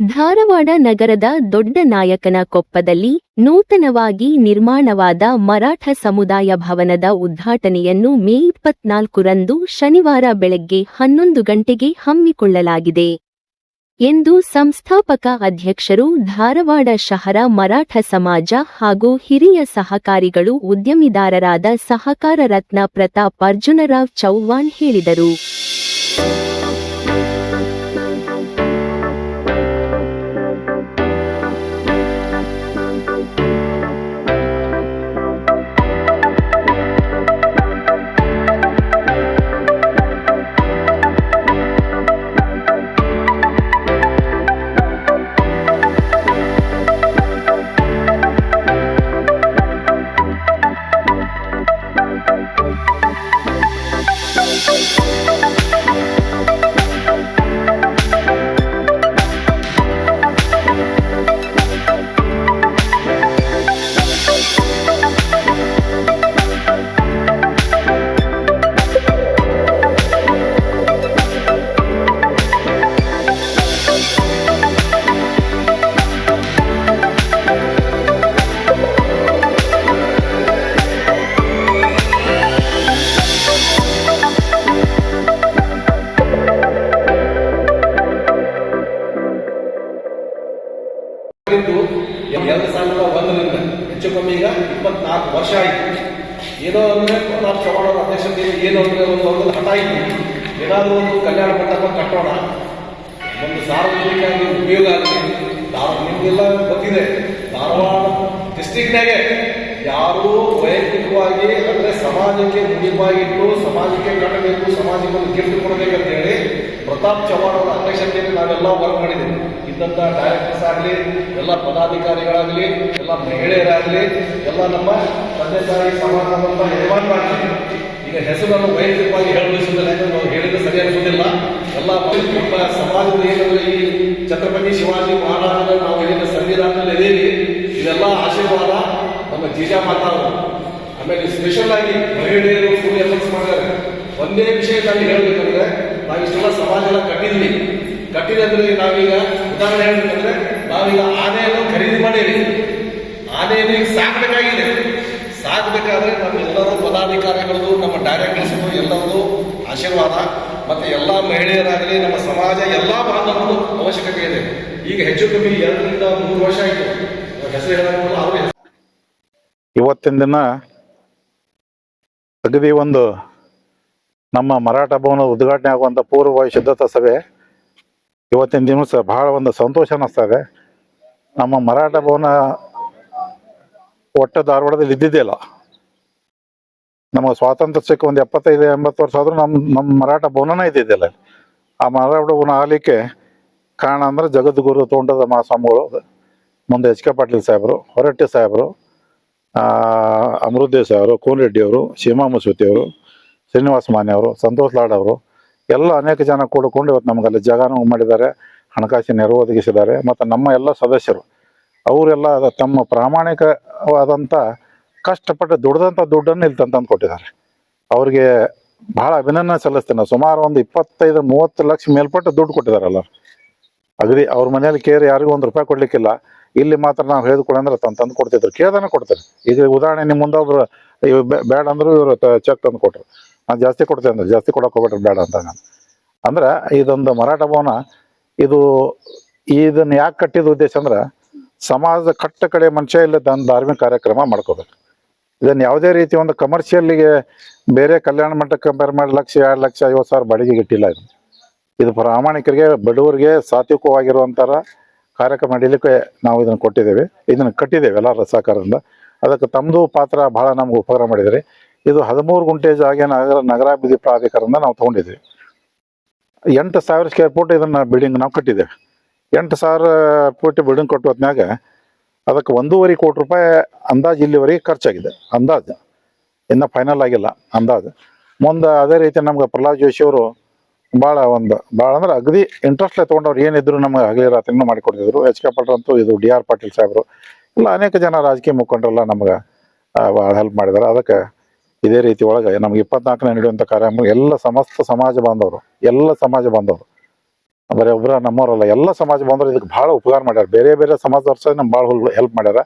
ಧಾರವಾಡ ನಗರದ ದೊಡ್ಡ ನಾಯಕನ ಕೊಪ್ಪದಲ್ಲಿ ನೂತನವಾಗಿ ನಿರ್ಮಾಣವಾದ ಮರಾಠ ಸಮುದಾಯ ಭವನದ ಉದ್ಘಾಟನೆಯನ್ನು ಮೇ ಇಪ್ಪತ್ನಾಲ್ಕರಂದು ಶನಿವಾರ ಬೆಳಗ್ಗೆ ಹನ್ನೊಂದು ಗಂಟೆಗೆ ಹಮ್ಮಿಕೊಳ್ಳಲಾಗಿದೆ ಎಂದು ಸಂಸ್ಥಾಪಕ ಅಧ್ಯಕ್ಷರು ಧಾರವಾಡ ಶಹರ ಮರಾಠ ಸಮಾಜ ಹಾಗೂ ಹಿರಿಯ ಸಹಕಾರಿಗಳು ಉದ್ಯಮಿದಾರರಾದ ಸಹಕಾರ ರತ್ನ ಪ್ರತಾಪ್ ಅರ್ಜುನರಾವ್ ಚೌಹಾಣ್ ಹೇಳಿದರು. ಈಗ ಇಪ್ಪತ್ನಾಲ್ಕು ವರ್ಷ ಆಯಿತು. ಏನೋ ಅಂದ್ರೆ ಚೌಹಾಣ್ ಅವರ ಅಧ್ಯಕ್ಷತೆಯಲ್ಲಿ ಏನೋ ಅಂದ್ರೆ ಒಂದು ಒಂದು ಇತ್ತು. ಏನಾದರೂ ಒಂದು ಕಲ್ಯಾಣ ಮಂಟಪ ಕಟ್ಟೋಣ. ಒಂದು ಸಾರ್ವಜನಿಕ ಉಪಯೋಗ ಆಗಲಿ. ಧಾರ, ನಿಮಗೆಲ್ಲ ಗೊತ್ತಿದೆ, ಧಾರವಾಡ ಡಿಸ್ಟಿಕ್ನಾಗೆ ಯಾರೂ ವೈಯಕ್ತಿಕವಾಗಿ ಅಂದ್ರೆ ಸಮಾಜಕ್ಕೆ ಮುಖ್ಯವಾಗಿಟ್ಟು ಸಮಾಜಕ್ಕೆ ಕಟ್ಟಬೇಕು, ಸಮಾಜಕ್ಕೆ ಒಂದು ಗಿಫ್ಟ್ ಕೊಡಬೇಕಂತ ಹೇಳಿ ಪ್ರತಾಪ್ ಚವ್ಹಾಣ್ ಅವರ ಅಧ್ಯಕ್ಷತೆಯಲ್ಲಿ ನಾವೆಲ್ಲ ವರ್ಕ್ ಮಾಡಿದ್ದೀವಿ ಇದ್ದಂಥ ಡೈರೆಕ್ಟರ್ಸ್ ಆಗಲಿ, ಎಲ್ಲ ಪದಾಧಿಕಾರಿಗಳಾಗಲಿ, ಎಲ್ಲ ಮಹಿಳೆಯರಾಗಲಿ, ಎಲ್ಲ ನಮ್ಮ ತಂದೆ ತಾಯಿ ಸಮಾಜದಂತ ಯಜಮಾನರಾಗಲಿ, ಈಗ ಹೆಸರನ್ನು ವೈಯಕ್ತಿಕವಾಗಿ ಹೇಳಬಯಸುವುದಿಲ್ಲ ಯಾಕಂದ್ರೆ ನಾವು ಹೇಳಿದ್ರೆ ಸರಿ ಅನ್ನೋದಿಲ್ಲ ಎಲ್ಲ ನಮ್ಮ ಸಮಾಜದ ಏನಂದ್ರೆ ಈ ಛತ್ರಪತಿ ಶಿವಾಜಿ ಮಹಾರಾಜರ ನಾವು ಏನಿದೆ ಸಂವಿಧಾನದಲ್ಲಿ ಇದೀವಿ ಇದೆಲ್ಲ ಆಶೀರ್ವಾದ ನಮ್ಮ ಜೀಜಾ ಮಾತಾ ಆಮೇಲೆ ಸ್ಪೆಷಲ್ ಆಗಿ ಮಹಿಳೆಯರು ಫುಲ್ ಎಫರ್ಟ್ಸ್ ಮಾಡಿದ್ದಾರೆ. ಒಂದೇ ವಿಷಯ ನಾನು ಹೇಳ್ಬೇಕಂದ್ರೆ ನಾವು ಇಷ್ಟೆಲ್ಲ ಸಮಾಜ ಎಲ್ಲ ಕಟ್ಟಿದ್ವಿ ಕಟ್ಟಿದೆ ಅಂದ್ರೆ ನಾವೀಗ ಉದಾಹರಣೆ ಹೇಳ್ಬೇಕಂದ್ರೆ ನಾವೀಗ ಆನೆಯನ್ನು ಖರೀದಿ ಮಾಡಿರಿ ಆನೆಯನ್ನು ಈಗ ಸಾಕಬೇಕಾಗಿದೆ. ಸಾಕಬೇಕಾದ್ರೆ ನಮ್ಮೆಲ್ಲರೂ ಪದಾಧಿಕಾರಿಗಳು ನಮ್ಮ ಡೈರೆಕ್ಟರ್ಸ್ ಎಲ್ಲರದು ಆಶೀರ್ವಾದ, ಮತ್ತೆ ಎಲ್ಲ ಮಹಿಳೆಯರಾಗಲಿ, ನಮ್ಮ ಸಮಾಜ ಎಲ್ಲ ಬಾಂಧವರು ಅವಶ್ಯಕತೆ ಇದೆ. ಈಗ ಹೆಚ್ಚು ಕಮ್ಮಿ ಎರಡರಿಂದ ಮೂರು ವರ್ಷ ಆಯಿತು. ಹೆಸರು. ಇವತ್ತಿನ ದಿನ ಅಗದಿ ಒಂದು ನಮ್ಮ ಮರಾಠ ಭವನ ಉದ್ಘಾಟನೆ ಆಗುವಂಥ ಪೂರ್ವಭಾವಿ ಸಿದ್ಧತಾ ಸಭೆ. ಇವತ್ತಿನ ದಿವಸ ಬಹಳ ಒಂದು ಸಂತೋಷ ಅನ್ನಿಸ್ತಾ ಇದೆ. ನಮ್ಮ ಮರಾಠ ಭವನ ಒಟ್ಟ ಧಾರವಾಡದಲ್ಲಿ ಇದ್ದಿದ್ದಿಲ್ಲ ನಮಗೆ ಸ್ವಾತಂತ್ರ್ಯ ಸಿಕ್ಕ ಒಂದು ಎಪ್ಪತ್ತೈದು, ಎಂಬತ್ತು ವರ್ಷ ಆದರೂ ನಮ್ಮ ನಮ್ಮ ಮರಾಠ ಭವನನೇ ಇದ್ದಿದ್ದಿಲ್ಲ ಆ ಮರಾಠ ಭವನ ಆಗಲಿಕ್ಕೆ ಕಾರಣ ಅಂದರೆ ಜಗದ್ಗುರು ತೋಂಟದ ಮಹಾಸ್ವಾಮಿಗಳು. ಮುಂದೆ ಎಚ್ ಕೆ ಪಾಟೀಲ್ ಸಾಹೇಬರು, ಹೊರಟ್ಟಿ ಸಾಹೇಬರು ಅಮೃತದೇವ್ ಸಾಹೇಬರು ಕೋನ್ ರೆಡ್ಡಿಯವರು ಸೀಮಾ ಮಸೂತಿ ಅವರು ಶ್ರೀನಿವಾಸ ಮಾನ್ಯ ಅವರು, ಸಂತೋಷ್ ಲಾಡ್ ಅವರು, ಎಲ್ಲ ಅನೇಕ ಜನ ಕೂಡಿಕೊಂಡು ಇವತ್ತು ನಮಗಲ್ಲಿ ಜಾಗನೂ ಮಾಡಿದ್ದಾರೆ, ಹಣಕಾಸಿನ ನೆರವು ಒದಗಿಸಿದ್ದಾರೆ, ಮತ್ತು ನಮ್ಮ ಎಲ್ಲ ಸದಸ್ಯರು, ಅವರೆಲ್ಲ ತಮ್ಮ ಪ್ರಾಮಾಣಿಕವಾದಂಥ ಕಷ್ಟಪಟ್ಟು ದುಡ್ದಂಥ ದುಡ್ಡನ್ನು ಇಲ್ಲಿ ತಂದು ಕೊಟ್ಟಿದ್ದಾರೆ. ಅವ್ರಿಗೆ ಭಾಳ ಅಭಿನಂದನೆ ಸಲ್ಲಿಸ್ತೇನೆ. ಸುಮಾರು ಒಂದು ಇಪ್ಪತ್ತೈದು, ಮೂವತ್ತು ಲಕ್ಷ ಮೇಲ್ಪಟ್ಟು ದುಡ್ಡು ಕೊಟ್ಟಿದ್ದಾರಲ್ಲ ಅಗದಿ ಅವ್ರ ಮನೇಲಿ ಕೇರ್ ಯಾರಿಗೂ ಒಂದು ರೂಪಾಯಿ ಕೊಡಲಿಕ್ಕಿಲ್ಲ. ಇಲ್ಲಿ ಮಾತ್ರ ನಾವು ಹೇಳಿದ್ಕೊಡಿ ಅಂದ್ರೆ ತಂದು ತಂದು ಕೊಡ್ತಿದ್ರು. ಕೇಳ್ದಾನೆ ಕೊಡ್ತಾರೆ. ಈಗ ಉದಾಹರಣೆ ನಿಮ್ಮ ಮುಂದೆ ಒಬ್ರು ಬೇಡ ಅಂದ್ರು ಇವರು ಚೆಕ್ ತಂದು ಕೊಟ್ರು. ನಾನು ಜಾಸ್ತಿ ಕೊಡ್ತೇನೆ ಅಂದ್ರೆ ಜಾಸ್ತಿ ಕೊಡೋಕೆ ಹೋಗ್ಬಿಟ್ರೆ ಬೇಡ ಅಂತ ನಾನು. ಅಂದ್ರೆ ಇದೊಂದು ಮರಾಠ ಭವನ. ಇದು ಇದನ್ನ ಯಾಕೆ ಕಟ್ಟಿದ ಉದ್ದೇಶ ಅಂದ್ರೆ ಸಮಾಜದ ಕಟ್ಟ ಕಡೆ ಮನುಷ್ಯ ಇಲ್ಲ ಧಾರ್ಮಿಕ ಕಾರ್ಯಕ್ರಮ ಮಾಡ್ಕೋಬೇಕು. ಇದನ್ನ ಯಾವುದೇ ರೀತಿ ಒಂದು ಕಮರ್ಷಿಯಲ್ಲಿಗೆ ಬೇರೆ ಕಲ್ಯಾಣ ಮಂಟಪ ಕಂಪೇರ್ ಮಾಡಿ ಲಕ್ಷ, ಎರಡು ಲಕ್ಷ, ಐವತ್ತು ಸಾವಿರ ಬಾಡಿಗೆಗೆ ಇಟ್ಟಿಲ್ಲ ಇದು. ಇದು ಪ್ರಾಮಾಣಿಕರಿಗೆ, ಬಡವರಿಗೆ ಸಾತ್ವಿಕವಾಗಿರುವಂಥರ ಕಾರ್ಯಕ್ರಮ ನಡೀಲಿಕ್ಕೆ ನಾವು ಇದನ್ನು ಕೊಟ್ಟಿದ್ದೇವೆ. ಇದನ್ನು ಕಟ್ಟಿದ್ದೇವೆ ಎಲ್ಲರ ಸಹಕಾರದಿಂದ. ಅದಕ್ಕೆ ತಮ್ಮದು ಪಾತ್ರ ಬಹಳ ನಮ್ಗೆ ಉಪಕಾರ ಮಾಡಿದ್ರಿ ಇದು ಹದಿಮೂರು ಗುಂಟೆ ಜಾಗ ನಗರ ನಗರಾಭಿವೃದ್ಧಿ ಪ್ರಾಧಿಕಾರದಿಂದ ನಾವು ತೊಗೊಂಡಿದ್ವಿ ಎಂಟು ಸಾವಿರ ಸ್ಕ್ವೇರ್ ಫೂಟ್ ಇದನ್ನು ಬಿಲ್ಡಿಂಗ್ ನಾವು ಕಟ್ಟಿದ್ದೇವೆ. ಎಂಟು ಸಾವಿರ ಫೂಟ್ ಬಿಲ್ಡಿಂಗ್ ಕಟ್ಟುವ ಹೊತ್ನ್ಯಾಗ ಅದಕ್ಕೆ ಒಂದೂವರೆ ಕೋಟಿ ರೂಪಾಯಿ ಅಂದಾಜು ಇಲ್ಲಿವರೆಗೆ ಖರ್ಚಾಗಿದೆ, ಅಂದಾಜು. ಇನ್ನೂ ಫೈನಲ್ ಆಗಿಲ್ಲ, ಅಂದಾಜು. ಮುಂದೆ ಅದೇ ರೀತಿ ನಮ್ಗೆ ಪ್ರಹ್ಲಾದ್ ಜೋಶಿ ಅವರು ಭಾಳ ಒಂದು ಭಾಳ ಅಂದ್ರೆ ಅಗದಿ ಇಂಟ್ರೆಸ್ಟ್ಲೆ ತೊಗೊಂಡವ್ರು ಏನಿದ್ರು ನಮಗೆ ಹಗಲಿ ರಾತ್ರಿನೂ ಮಾಡಿಕೊಡ್ತಿದ್ರು ಎಚ್ ಕೆ ಪಾಟೀಲ್ ಅಂತೂ ಇದು ಡಿ ಆರ್ ಪಾಟೀಲ್ ಸಾಹೇಬರು. ಇಲ್ಲ ಅನೇಕ ಜನ ರಾಜಕೀಯ ಮುಖಂಡರೆಲ್ಲ ನಮ್ಗೆ ಭಾಳ ಹೆಲ್ಪ್ ಮಾಡಿದ್ದಾರೆ. ಅದಕ್ಕೆ ಇದೇ ರೀತಿ ಒಳಗೆ ನಮ್ಗೆ ಇಪ್ಪತ್ನಾಲ್ಕನೇ ನಡೆಯುವಂಥ ಕಾರ್ಯಕ್ರಮ ಎಲ್ಲ ಸಮಸ್ತ ಸಮಾಜ ಬಾಂಧವರು, ಎಲ್ಲ ಸಮಾಜ ಬಾಂಧವರು, ಬರೀ ಒಬ್ಬರ ನಮ್ಮವರಲ್ಲ, ಎಲ್ಲ ಸಮಾಜ ಬಾಂಧವರು ಇದಕ್ಕೆ ಭಾಳ ಉಪಕಾರ ಮಾಡ್ಯಾರ. ಬೇರೆ ಬೇರೆ ಸಮಾಜ ಸಹ ನಮ್ಗೆ ಭಾಳ ಹೆಲ್ಪ್ ಮಾಡ್ಯಾರ.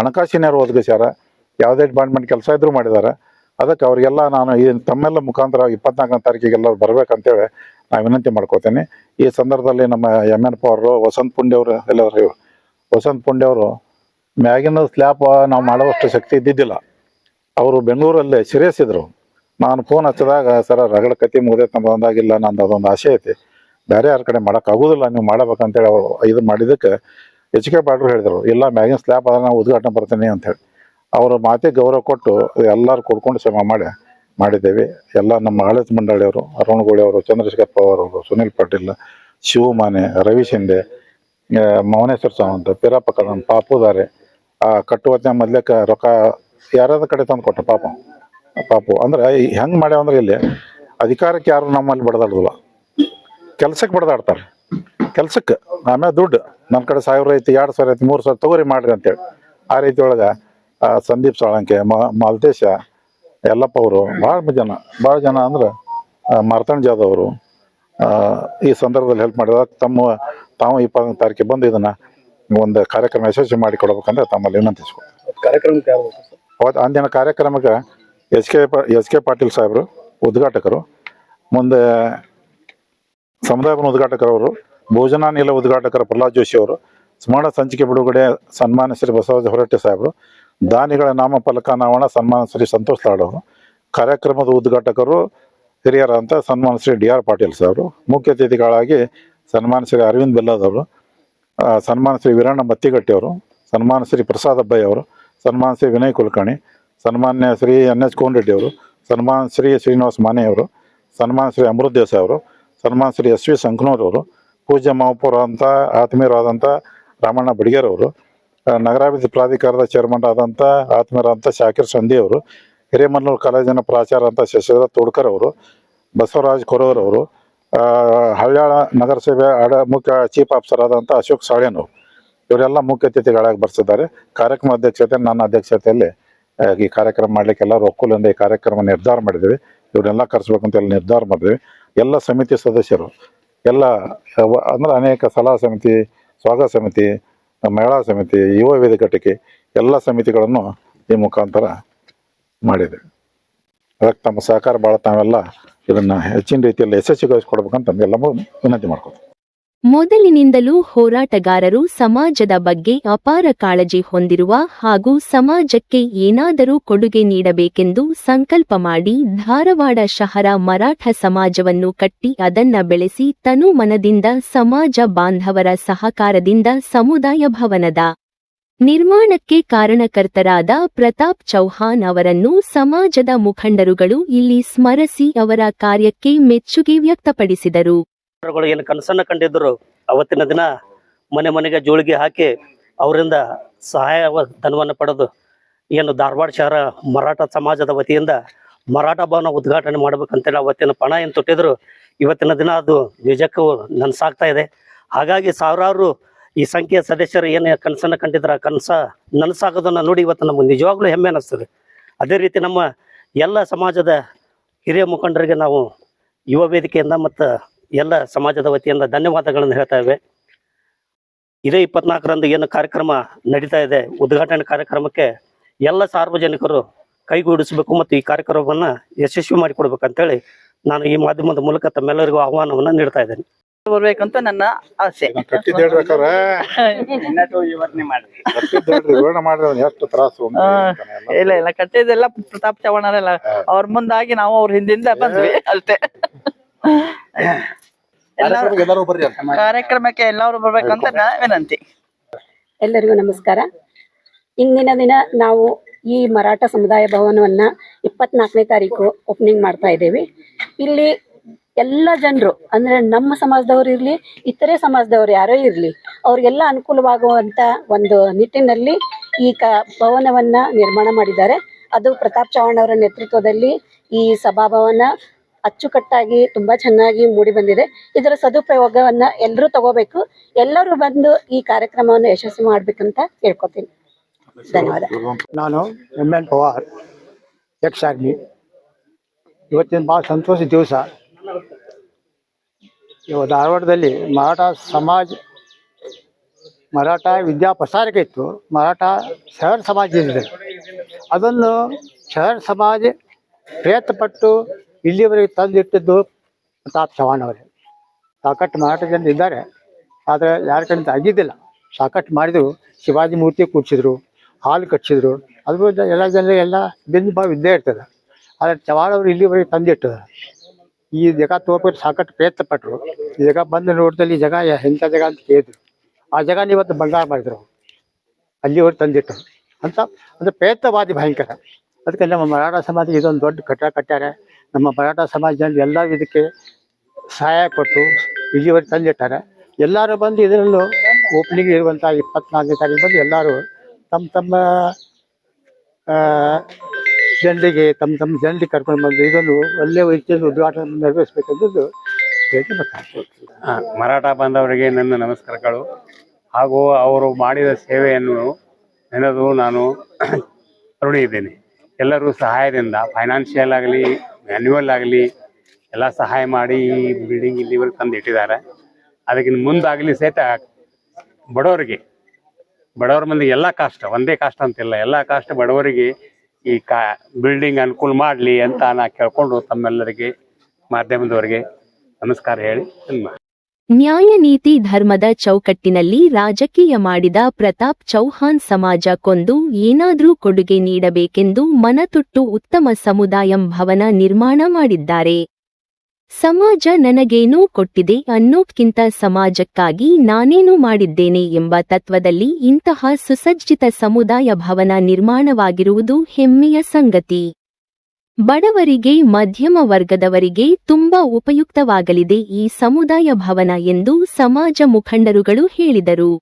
ಹಣಕಾಸಿನವ್ರು ಒದಗಿಸ್ಯಾರ, ಯಾವುದೇ ಡಿಪಾರ್ಟ್ಮೆಂಟ್ ಕೆಲಸ ಇದ್ರೂ ಮಾಡಿದ್ದಾರೆ ಅದಕ್ಕೆ ಅವರಿಗೆಲ್ಲ ನಾನು ಈ ತಮ್ಮೆಲ್ಲ ಮುಖಾಂತರ ಇಪ್ಪತ್ನಾಲ್ಕನೇ ತಾರೀಕಿಗೆಲ್ಲ ಬರ್ಬೇಕಂತೇಳಿ ನಾನು ವಿನಂತಿ ಮಾಡ್ಕೋತೇನೆ. ಈ ಸಂದರ್ಭದಲ್ಲಿ ನಮ್ಮ ಎಂ ಎನ್ ಪವರು ವಸಂತ್ ಪುಂಡೆ ಅವರು ಎಲ್ಲವರು ವಸಂತ್ ಪುಂಡೆ ಅವರು ಮ್ಯಾಗಿನ ಸ್ಲ್ಯಾಪ್ ನಾವು ಮಾಡುವಷ್ಟು ಶಕ್ತಿ ಇದ್ದಿದ್ದಿಲ್ಲ. ಅವರು ಬೆಂಗಳೂರಲ್ಲೇ ಸೀರಿಯಸ್ ಇದ್ರು ನಾನು ಫೋನ್ ಹಚ್ಚಿದಾಗ, ಸರ ರಗಡ ಕತಿ ಮುಗ್ದೈತೆ ತಮ್ಮ ಅಂದಾಗಿಲ್ಲ, ನಂದು ಅದೊಂದು ಆಸೆ ಐತಿ. ಬೇರೆ ಯಾರ ಕಡೆ ಮಾಡೋಕ್ಕಾಗೋದಿಲ್ಲ ನೀವು ಮಾಡಬೇಕಂತೇಳಿ ಅವರು ಇದು ಮಾಡಿದ್ದಕ್ಕೆ ಎಚ್ ಕೆ ಪಾಟ್ರು ಹೇಳಿದರು. ಇಲ್ಲ, ಮ್ಯಾಗಿನ ಸ್ಲ್ಯಾಪ್ ಅದ ನಾವು ಉದ್ಘಾಟನೆ ಬರ್ತೀನಿ ಅಂತೇಳಿ ಅವ್ರ ಮಾತಿಗೆ ಗೌರವ ಕೊಟ್ಟು ಎಲ್ಲರೂ ಕೊಡ್ಕೊಂಡು ಶ್ರಮ ಮಾಡಿ, ಮಾಡಿದ್ದೇವೆ. ಎಲ್ಲ ನಮ್ಮ ಆಡಳಿತ ಮಂಡಳಿಯವರು, ಅರುಣ್ ಅವರು, ಚಂದ್ರಶೇಖರ್ ಪವಾರ್ ಅವರು, ಸುನಿಲ್ ಪಾಟೀಲ್, ಶಿವಮಾನೆ, ರವಿ ಶಿಂದೆ ಮೌನೇಶ್ವರ್ ಸಾವಂತ ಪಿರಪ್ಪ ಕಣ್ಣನ್ ಪಾಪುದಾರೆ ಆ ಕಟ್ಟುವತ್ತ ಮೊದ್ಲೇಕ ರೊಕ್ಕ ಯಾರಾದ ಕಡೆ ತಂದು ಕೊಟ್ಟ ಪಾಪ. ಪಾಪು. ಅಂದ್ರೆ ಹೆಂಗೆ ಮಾಡ್ಯಾವ ಅಂದ್ರೆ ಇಲ್ಲಿ ಅಧಿಕಾರಕ್ಕೆ ಯಾರು ನಮ್ಮಲ್ಲಿ ಬಡದಾಡುದಿಲ್ಲ. ಕೆಲ್ಸಕ್ಕೆ ಬಡದಾಡ್ತಾರೆ. ಕೆಲ್ಸಕ್ಕೆ. ಆಮೇಲೆ ದುಡ್ಡು. ನನ್ನ ಕಡೆ ಸಾವಿರ ಐತಿ, ಎರಡು ಸಾವಿರ ಐತಿ, ಮೂರು ಸಾವಿರ ತಗೋರಿ ಮಾಡ್ರಿ ಅಂತೇಳಿ. ಆ ರೀತಿ ಒಳಗೆ ಸಂದೀಪ್ ಸಾಳಂಕೆ ಮಾಲ್ತೇಶ, ಯಲ್ಲಪ್ಪ ಅವರು, ಭಾಳ ಜನ ಭಾಳ ಜನ ಅಂದ್ರೆ ಮಾರ್ತಣ್ ಜಾಧವ್ ಅವರು ಈ ಸಂದರ್ಭದಲ್ಲಿ ಹೆಲ್ಪ್ ಮಾಡಿದಾಗ ತಮ್ಮ, ತಾವು ಇಪ್ಪತ್ತೊಂದು ತಾರೀಕಿಗೆ ಬಂದು ಇದನ್ನ ಒಂದು ಕಾರ್ಯಕ್ರಮ ಯಶಸ್ವಿ ಮಾಡಿಕೊಡ್ಬೇಕಂತ ತಮ್ಮಲ್ಲಿ ವಿನಂತಿಸ್ಕೊಳ್ತೀವಿ ಕಾರ್ಯಕ್ರಮಕ್ಕೆ? ಅವತ್ತು ಅಂದಿನ ಕಾರ್ಯಕ್ರಮಕ್ಕೆ H K H K Patil ಸಾಹೇಬರು ಉದ್ಘಾಟಕರು. ಮುಂದೆ ಸಮುದಾಯ ಭವನ ಉದ್ಘಾಟಕರವರು ಭೋಜನಾನಿಲ ಉದ್ಘಾಟಕರ ಪ್ರಹ್ಲಾದ್ ಜೋಶಿ ಅವರು, ಸ್ಮರಣ ಸಂಚಿಕೆ ಬಿಡುಗಡೆ ಸನ್ಮಾನ ಶ್ರೀ ಬಸವರಾಜ ಹೊರಟ್ಟಿ ಸಾಹೇಬರು, ದಾನಿಗಳ ನಾಮ ಫಲಕ ನಾವಣ ಸನ್ಮಾನ ಶ್ರೀ ಸಂತೋಷ್ ಲಾಡವರು ಕಾರ್ಯಕ್ರಮದ ಉದ್ಘಾಟಕರು ಹಿರಿಯರಂತ ಸನ್ಮಾನ ಶ್ರೀ ಡಿ ಆರ್ ಪಾಟೀಲ್ ಸಾಹೇಬರು, ಮುಖ್ಯ ಅತಿಥಿಗಳಾಗಿ ಸನ್ಮಾನ ಶ್ರೀ ಅರವಿಂದ್ ಬೆಲ್ಲದವರು ಸನ್ಮಾನ ಶ್ರೀ ವೀರಣ್ಣ ಮತ್ತಿಗಟ್ಟಿಯವರು ಸನ್ಮಾನ ಶ್ರೀ ಪ್ರಸಾದ್ ಅಬ್ಬಯ್ಯ ಅವರು ಸನ್ಮಾನ ಶ್ರೀ ವಿನಯ್ ಕುಲಕರ್ಣಿ ಸನ್ಮಾನ್ಯ ಶ್ರೀ ಎನ್ ಎಚ್ ಕೋನರೆಡ್ಡಿ ಅವರು ಸನ್ಮಾನ್ ಶ್ರೀ ಶ್ರೀನಿವಾಸ್ ಮಾನೆ ಅವರು ಸನ್ಮಾನ್ ಶ್ರೀ ಅಮೃತ್ ದೇಸಾಯಿ ಅವರು ಸನ್ಮಾನ್ ಶ್ರೀ ಎಸ್ ವಿ ಸಂಕನೂರ್ ಅವರು ಪೂಜ್ಯ ಮಹಾಪೌರ ಅಂತ ಆತ್ಮೀಯರಾದಂಥ ರಾಮಣ್ಣ ಬಡಿಗೇರ್ ಅವರು ಆ, ನಗರಾಭಿವೃದ್ಧಿ ಪ್ರಾಧಿಕಾರದ ಚೇರ್ಮನ್ ಆದಂಥ ಆತ್ಮೀಯರಾದಂಥ ಶಾಕಿರ್ ಸಂಧಿ ಅವರು ಹಿರೇಮಲ್ಲೂರು ಕಾಲೇಜಿನ ಪ್ರಾಚಾರ್ಯ ಅಂತ ಶಶಿಧರ ತೋಡ್ಕರ್ ಅವರು ಬಸವರಾಜ್ ಕೊರವರವರು ಹಳ್ಯಾಳ ನಗರಸಭೆ ಆಡ ಮುಖ್ಯ ಚೀಫ್ ಆಫೀಸರ್ ಆದಂಥ ಅಶೋಕ್ ಸಾಳೇನ್ ಅವರು. ಇವರೆಲ್ಲ ಮುಖ್ಯ ಅತಿಥಿಗಳಾಗಿ ಬರ್ಸಿದ್ದಾರೆ. ಕಾರ್ಯಕ್ರಮ ಅಧ್ಯಕ್ಷತೆ, ನನ್ನ ಅಧ್ಯಕ್ಷತೆಯಲ್ಲಿ ಈ ಕಾರ್ಯಕ್ರಮ ಮಾಡ್ಲಿಕ್ಕೆ ಎಲ್ಲರೂ ಒಕ್ಕೂಲಿಂದ ಈ ಕಾರ್ಯಕ್ರಮ ನಿರ್ಧಾರ ಮಾಡಿದ್ವಿ ಇವರೆಲ್ಲ ಕರೆಸ್ಬೇಕಂತ ನಿರ್ಧಾರ ಮಾಡಿದ್ವಿ ಎಲ್ಲ ಸಮಿತಿ ಸದಸ್ಯರು, ಎಲ್ಲ ಅಂದ್ರೆ ಅನೇಕ ಸಲಹಾ ಸಮಿತಿ, ಸ್ವಾಗತ ಸಮಿತಿ, ಮಹಿಳಾ ಸಮಿತಿ, ಯುವ ವೇದಿಕೆ ಎಲ್ಲ ಸಮಿತಿಗಳನ್ನು ಈ ಮುಖಾಂತರ ಮಾಡಿದೆ ಅದಕ್ಕೆ ತಮ್ಮ ಸಹಕಾರ ಭಾಳ ತಾವೆಲ್ಲ ಇದನ್ನು ಹೆಚ್ಚಿನ ರೀತಿಯಲ್ಲಿ ಯಶಸ್ವಿಗೊಳಿಸ್ಕೊಡ್ಬೇಕಂತ ಎಲ್ಲ ವಿನಂತಿ ಮಾಡ್ಕೊತೀನಿ ಮೊದಲಿನಿಂದಲೂ ಹೋರಾಟಗಾರರು ಸಮಾಜದ ಬಗ್ಗೆ ಅಪಾರ ಕಾಳಜಿ ಹೊಂದಿರುವ ಹಾಗೂ ಸಮಾಜಕ್ಕೆ ಏನಾದರೂ ಕೊಡುಗೆ ನೀಡಬೇಕೆಂದು ಸಂಕಲ್ಪ ಮಾಡಿ ಧಾರವಾಡ ಶಹರ ಮರಾಠ ಸಮಾಜವನ್ನು ಕಟ್ಟಿ ಅದನ್ನ ಬೆಳೆಸಿ ತನು ಮನದಿಂದ ಸಮಾಜ ಬಾಂಧವರ ಸಹಕಾರದಿಂದ ಸಮುದಾಯ ಭವನದ ನಿರ್ಮಾಣಕ್ಕೆ ಕಾರಣಕರ್ತರಾದ ಪ್ರತಾಪ್ ಚೌಹಾನ್ ಅವರನ್ನು ಸಮಾಜದ ಮುಖಂಡರುಗಳು ಇಲ್ಲಿ ಸ್ಮರಿಸಿ ಅವರ ಕಾರ್ಯಕ್ಕೆ ಮೆಚ್ಚುಗೆ ವ್ಯಕ್ತಪಡಿಸಿದರು. ಏನು ಕನಸನ್ನು ಕಂಡಿದ್ದರು ಅವತ್ತಿನ ದಿನ ಮನೆ ಮನೆಗೆ ಜೋಳಿಗೆ ಹಾಕಿ ಅವರಿಂದ ಸಹಾಯ ಧನವನ್ನು ಪಡೆದು ಏನು ಧಾರವಾಡ ಶಹರ ಮರಾಠ ಸಮಾಜದ ವತಿಯಿಂದ ಮರಾಠ ಭವನ ಉದ್ಘಾಟನೆ ಮಾಡಬೇಕಂತೇಳಿ ಅವತ್ತಿನ ಪಣ ಏನು ತೊಟ್ಟಿದ್ರು, ಇವತ್ತಿನ ದಿನ ಅದು ನಿಜಕ್ಕೂ ನನಸಾಗ್ತಾ ಇದೆ. ಹಾಗಾಗಿ ಸಾವಿರಾರು ಈ ಸಂಖ್ಯೆಯ ಸದಸ್ಯರು ಏನು ಕನಸನ್ನು ಕಂಡಿದ್ರ ಕನಸ ನನಸಾಗೋದನ್ನು ನೋಡಿ ಇವತ್ತು ನಮ್ಗೆ ನಿಜವಾಗ್ಲೂ ಹೆಮ್ಮೆ ಅನ್ನಿಸ್ತದೆ ಅದೇ ರೀತಿ ನಮ್ಮ ಎಲ್ಲ ಸಮಾಜದ ಹಿರಿಯ ಮುಖಂಡರಿಗೆ ನಾವು ಯುವ ವೇದಿಕೆಯಿಂದ ಮತ್ತು ಎಲ್ಲ ಸಮಾಜದ ವತಿಯಿಂದ ಧನ್ಯವಾದಗಳನ್ನು ಹೇಳ್ತಾ ಇವೆ. ಇದೇ ಇಪ್ಪತ್ನಾಲ್ಕರಂದು ಏನು ಕಾರ್ಯಕ್ರಮ ನಡೀತಾ ಇದೆ ಉದ್ಘಾಟನೆ ಕಾರ್ಯಕ್ರಮಕ್ಕೆ ಎಲ್ಲ ಸಾರ್ವಜನಿಕರು ಕೈಗೂಡಿಸಬೇಕು ಮತ್ತು ಈ ಕಾರ್ಯಕ್ರಮವನ್ನ ಯಶಸ್ವಿ ಮಾಡಿಕೊಡ್ಬೇಕಂತೇಳಿ ನಾನು ಈ ಮಾಧ್ಯಮದ ಮೂಲಕ ತಮ್ಮೆಲ್ಲರಿಗೂ ಆಹ್ವಾನವನ್ನ ನೀಡ್ತಾ ಇದ್ದೇನೆ. ಬರ್ಬೇಕಂತ ನನ್ನ ಆಸೆ. ಇಲ್ಲ ಇಲ್ಲ ಕಟ್ಟಿದ್ದೆಲ್ಲ ಪ್ರತಾಪ್ ಚವ್ಹಾಣರೆಲ್ಲ ಅವ್ರ ಮುಂದಾಗಿ ನಾವು ಅವ್ರ ಹಿಂದಿಂದ ಬಂದ್ವಿ ಅಷ್ಟೇ. ಎಲ್ಲರೂ ಎಲ್ಲರೂ ಬರ್ರಿ ಕಾರ್ಯಕ್ರಮಕ್ಕೆ ಎಲ್ಲರೂ ಬರ್ಬೇಕಂತ ವಿನಂತಿ ಎಲ್ಲರಿಗೂ ನಮಸ್ಕಾರ. ಇಂದಿನ ದಿನ ನಾವು ಈ ಮರಾಠ ಸಮುದಾಯ ಭವನವನ್ನ ಇಪ್ಪತ್ನಾಲ್ಕನೇ ತಾರೀಕು ಓಪನಿಂಗ್ ಮಾಡ್ತಾ ಇದ್ದೇವೆ. ಇಲ್ಲಿ ಎಲ್ಲ ಜನರು ಅಂದ್ರೆ ನಮ್ಮ ಸಮಾಜದವ್ರು ಇರ್ಲಿ ಇತರೆ ಸಮಾಜದವ್ರು ಯಾರೋ ಇರ್ಲಿ ಅವ್ರಿಗೆಲ್ಲ ಅನುಕೂಲವಾಗುವಂತ ಒಂದು ನಿಟ್ಟಿನಲ್ಲಿ ಈ ಕ ಭವನವನ್ನ ನಿರ್ಮಾಣ ಮಾಡಿದ್ದಾರೆ. ಅದು ಪ್ರತಾಪ್ ಚವ್ಹಾಣ್ ಅವರ ನೇತೃತ್ವದಲ್ಲಿ ಈ ಸಭಾಭವನ ಅಚ್ಚುಕಟ್ಟಾಗಿ ತುಂಬಾ ಚೆನ್ನಾಗಿ ಮೂಡಿ ಬಂದಿದೆ. ಇದರ ಸದುಪಯೋಗವನ್ನ ಎಲ್ಲರೂ ತಗೋಬೇಕು. ಎಲ್ಲರೂ ಬಂದು ಈ ಕಾರ್ಯಕ್ರಮವನ್ನು ಯಶಸ್ವಿ ಮಾಡ್ಬೇಕಂತ ಹೇಳ್ಕೊತೀನಿ. ಧನ್ಯವಾದ. ನಾನು M N Pawar ex army ಇವತ್ತಿನ ಭಾಳ ಸಂತೋಷ ದಿವಸ. ಧಾರವಾಡದಲ್ಲಿ ಮರಾಠ ಸಮಾಜ, ಮರಾಠ ವಿದ್ಯಾ ಪ್ರಸಾರಕ್ಕೆ ಇತ್ತು. ಮರಾಠ ಶಹರ್ ಸಮಾಜ ಇದೆ ಅದನ್ನು ಶಹರ್ ಸಮಾಜ ಪ್ರಯತ್ನಪಟ್ಟು ಇಲ್ಲಿವರೆಗೆ ತಂದಿಟ್ಟಿದ್ದು ಪ್ರತಾಪ್ ಚವ್ಹಾಣ್ ಅವರೇ. ಮಾರಾಟ ಜನ ಇದ್ದಾರೆ. ಆದರೆ ಯಾರ ಕಡೆಯಿಂದ ಆಗಿದ್ದಿಲ್ಲ. ಸಾಕಷ್ಟು ಮಾಡಿದ್ರು. ಶಿವಾಜಿ ಮೂರ್ತಿ ಕೂಡಿಸಿದ್ರು. ಹಾಲು ಕಟ್ಟಿಸಿದ್ರು ಅದು ಎಲ್ಲ ಜನರಿಗೆ ಎಲ್ಲ ಬೆಂದು ಭಾವ ಇದ್ದೇ ಇರ್ತದೆ. ಆದರೆ ಚವ್ಹಾಣ್ ಅವರು ಇಲ್ಲಿವರೆಗೆ ತಂದಿಟ್ಟದ ಈ ಜಗ ತಗೋಬೇಕು ಸಾಕಷ್ಟು ಪ್ರಯತ್ನ ಪಟ್ಟರು ಈ ಜಾಗ ಬಂದ ನೋಡಿದಲ್ಲಿ ಜಾಗ ಎಂಥ ಜಾಗ ಅಂತ ಕೇಳಿದ್ರು. ಆ ಜಗಾನ ಇವತ್ತು ಬಂಗಾರ ಮಾಡಿದ್ರು. ಅಲ್ಲಿವರೆಗೆ ತಂದಿಟ್ಟರು ಅಂತ ಅಂದ್ರೆ ಪ್ರಯತ್ನವಾದಿ ಭಯಂಕರ. ಅದಕ್ಕೆ ನಮ್ಮ ಮರಾಠ ಸಮಾಜ ಇದೊಂದು ದೊಡ್ಡ ಕಟ್ಟಡ ಕಟ್ಟ್ಯಾರ. ನಮ್ಮ ಮರಾಠ ಸಮಾಜದಲ್ಲಿ ಎಲ್ಲ ಇದಕ್ಕೆ ಸಹಾಯ ಕೊಟ್ಟು ಇಲ್ಲಿವರೆಗೆ ತಂದಿಟ್ಟಾರೆ. ಎಲ್ಲರೂ ಬಂದು ಇದರಲ್ಲೂ ಓಪನಿಂಗ್ ಇರುವಂಥ ಇಪ್ಪತ್ನಾಲ್ಕನೇ ತಾರೀಕು ಬಂದು ಎಲ್ಲರೂ ತಮ್ಮ ತಮ್ಮ ಜನರಿಗೆ ತಮ್ಮ ತಮ್ಮ ಜನರಿಗೆ ಕರ್ಕೊಂಡು ಬಂದು ಇದನ್ನು ಒಳ್ಳೆ ರೀತಿಯಲ್ಲಿ ಉದ್ಘಾಟನೆ ನೆರವೇರಿಸಬೇಕೆಂದು ಹೇಳಿ ಆ, ಮರಾಠ ಬಾಂಧವರಿಗೆ ನನ್ನ ನಮಸ್ಕಾರಗಳು. ಹಾಗೂ ಅವರು ಮಾಡಿದ ಸೇವೆಯನ್ನು ನೆನೆದು ನಾನು ಋಣಿ ಇದ್ದೇನೆ. ಎಲ್ಲರೂ ಸಹಾಯದಿಂದ ಫೈನಾನ್ಷಿಯಲ್ ಆಗಲಿ ಮ್ಯಾನ್ಯುವಲ್ ಆಗಲಿ, ಎಲ್ಲ ಸಹಾಯ ಮಾಡಿ ಈ ಬಿಲ್ಡಿಂಗ್ ಇಲ್ಲಿವರೆಗೆ ತಂದು ಇಟ್ಟಿದ್ದಾರೆ. ಅದಕ್ಕಿಂತ ಮುಂದಾಗಲಿ ಸಹಿತ ಬಡವರಿಗೆ, ಬಡವರ ಮಂದಿ ಎಲ್ಲ ಕಾಸ್ಟ್ ಒಂದೇ ಕಾಸ್ಟ್ ಅಂತಿಲ್ಲ, ಎಲ್ಲ ಕಾಸ್ಟ್ ಬಡವರಿಗೆ ಈ ಕಾ ಬಿಲ್ಡಿಂಗ್ ಅನುಕೂಲ ಮಾಡಲಿ ಅಂತ ನಾ ಕೇಳ್ಕೊಂಡು ತಮ್ಮೆಲ್ಲರಿಗೆ, ಮಾಧ್ಯಮದವರಿಗೆ ನಮಸ್ಕಾರ ಹೇಳಿ ನ್ಯಾಯ ನೀತಿ ಧರ್ಮದ ಚೌಕಟ್ಟಿನಲ್ಲಿ ರಾಜಕೀಯ ಮಾಡಿದ ಪ್ರತಾಪ್ ಚೌಹಾನ್ ಸಮಾಜ ಕೊಂದು ಏನಾದರೂ ಕೊಡುಗೆ ನೀಡಬೇಕೆಂದು ಮನತೊಟ್ಟು ಉತ್ತಮ ಸಮುದಾಯಂ ಭವನ ನಿರ್ಮಾಣ ಮಾಡಿದ್ದಾರೆ. ಸಮಾಜ ನನಗೇನೂ ಕೊಟ್ಟಿದೆ ಅನ್ನೋಕ್ಕಿಂತ ಸಮಾಜಕ್ಕಾಗಿ ನಾನೇನು ಮಾಡಿದ್ದೇನೆ ಎಂಬ ತತ್ವದಲ್ಲಿ ಇಂತಹ ಸುಸಜ್ಜಿತ ಸಮುದಾಯ ಭವನ ನಿರ್ಮಾಣವಾಗಿರುವುದು ಹೆಮ್ಮೆಯ ಸಂಗತಿ. ಬಡವರಿಗೆ ಮಧ್ಯಮ ವರ್ಗದವರಿಗೆ ತುಂಬಾ ಉಪಯುಕ್ತವಾಗಲಿದೆ ಈ ಸಮುದಾಯ ಭವನ ಎಂದು ಸಮಾಜ ಮುಖಂಡರುಗಳು ಹೇಳಿದರು.